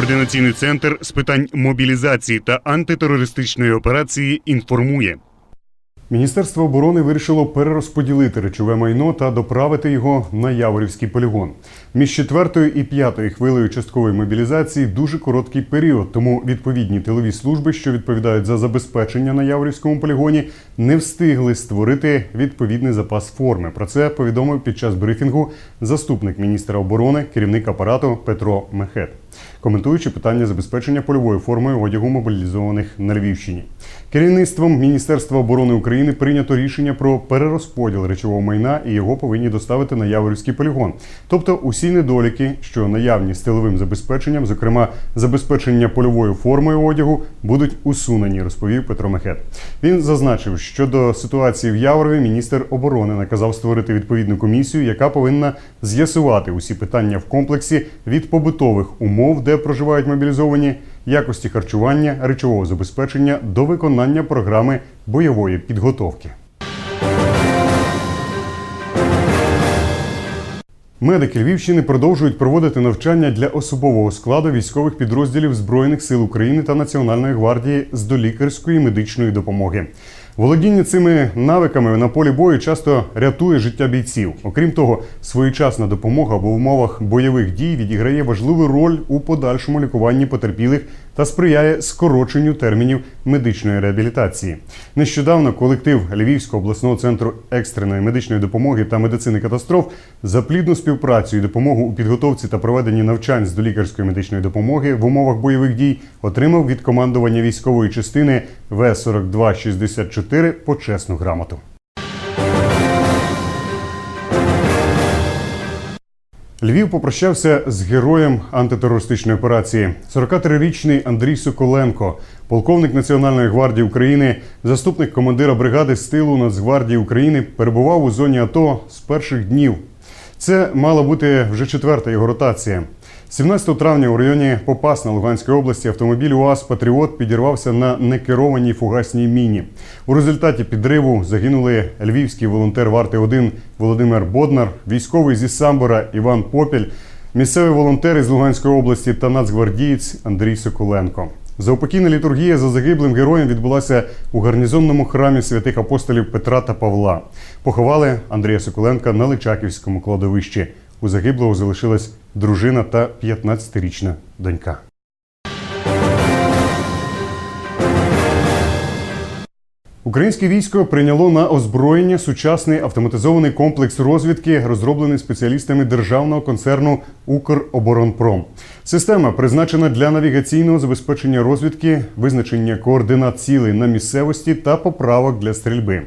Координаційний центр з питань мобілізації та антитерористичної операції інформує. Міністерство оборони вирішило перерозподілити речове майно та доправити його на Яворівський полігон. Між четвертою і п'ятою хвилею часткової мобілізації дуже короткий період, тому відповідні тилові служби, що відповідають за забезпечення на Яворівському полігоні, не встигли створити відповідний запас форми. Про це повідомив під час брифінгу заступник міністра оборони, керівник апарату Петро Мехет, коментуючи питання забезпечення польовою формою одягу мобілізованих на Львівщині. Керівництвом Міністерства оборони України прийнято рішення про перерозподіл речового майна і його повинні доставити на Яворівський полігон. Тобто усі недоліки, що наявні з тиловим забезпеченням, зокрема забезпечення польовою формою одягу, будуть усунені, розповів Петро Мехет. Він зазначив, що до ситуації в Яворові міністр оборони наказав створити відповідну комісію, яка повинна з'ясувати усі питання в комплексі від побутових умов, де проживають мобілізовані, якості харчування, речового забезпечення до виконання програми бойової підготовки. Медики Львівщини продовжують проводити навчання для особового складу військових підрозділів Збройних сил України та Національної гвардії з долікарської медичної допомоги. Володіння цими навиками на полі бою часто рятує життя бійців. Окрім того, своєчасна допомога в умовах бойових дій відіграє важливу роль у подальшому лікуванні потерпілих та сприяє скороченню термінів медичної реабілітації. Нещодавно колектив Львівського обласного центру екстреної медичної допомоги та медицини катастроф за плідну співпрацю і допомогу у підготовці та проведенні навчань з долікарської медичної допомоги в умовах бойових дій отримав від командування військової частини В 4264 почесну грамоту. Львів попрощався з героєм антитерористичної операції. 43-річний Андрій Соколенко, полковник Національної гвардії України, заступник командира бригади стилу Нацгвардії України, перебував у зоні АТО з перших днів. Це мала бути вже четверта його ротація. 17 травня у районі Попасна Луганської області автомобіль УАЗ Патріот підірвався на некерованій фугасній міні. У результаті підриву загинули львівський волонтер варти 1 Володимир Боднар, військовий зі Самбора Іван Попіль, місцевий волонтер із Луганської області та нацгвардієць Андрій Соколенко. Заупокійна літургія за загиблим героєм відбулася у гарнізонному храмі святих апостолів Петра та Павла. Поховали Андрія Соколенка на Личаківському кладовищі. У загиблого залишилась дружина та 15-річна донька. Українське військо прийняло на озброєння сучасний автоматизований комплекс розвідки, розроблений спеціалістами державного концерну Укроборонпром. Система призначена для навігаційного забезпечення розвідки, визначення координат цілей на місцевості та поправок для стрільби.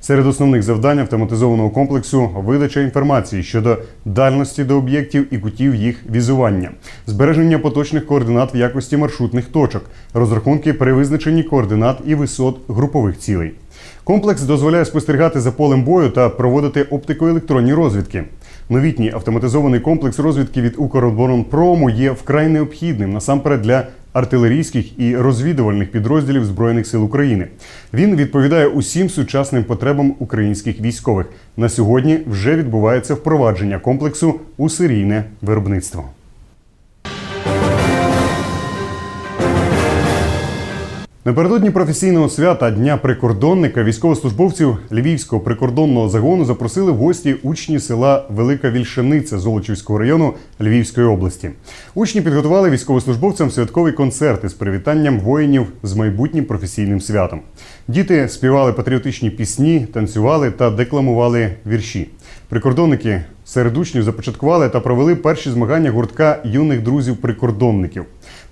Серед основних завдань автоматизованого комплексу видача інформації щодо дальності до об'єктів і кутів їх візування, збереження поточних координат в якості маршрутних точок, розрахунки при визначенні координат і висот групових цілей. Комплекс дозволяє спостерігати за полем бою та проводити оптико-електронні розвідки. Новітній автоматизований комплекс розвідки від Укроборонпрому є вкрай необхідним насамперед для артилерійських і розвідувальних підрозділів Збройних сил України. Він відповідає усім сучасним потребам українських військових. На сьогодні вже відбувається впровадження комплексу у серійне виробництво. Напередодні професійного свята Дня прикордонника військовослужбовців Львівського прикордонного загону запросили в гості учні села Велика Вільшаниця Золочівського району Львівської області. Учні підготували військовослужбовцям святковий концерт із привітанням воїнів з майбутнім професійним святом. Діти співали патріотичні пісні, танцювали та декламували вірші. Прикордонники серед учнів започаткували та провели перші змагання гуртка юних друзів-прикордонників.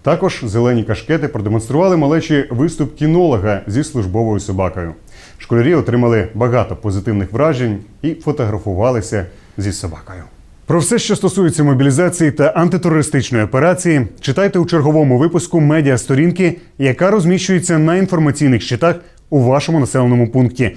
Також зелені кашкети продемонстрували малечі виступ кінолога зі службовою собакою. Школярі отримали багато позитивних вражень і фотографувалися зі собакою. Про все, що стосується мобілізації та антитерористичної операції, читайте у черговому випуску медіа сторінки, яка розміщується на інформаційних щитах у вашому населеному пункті,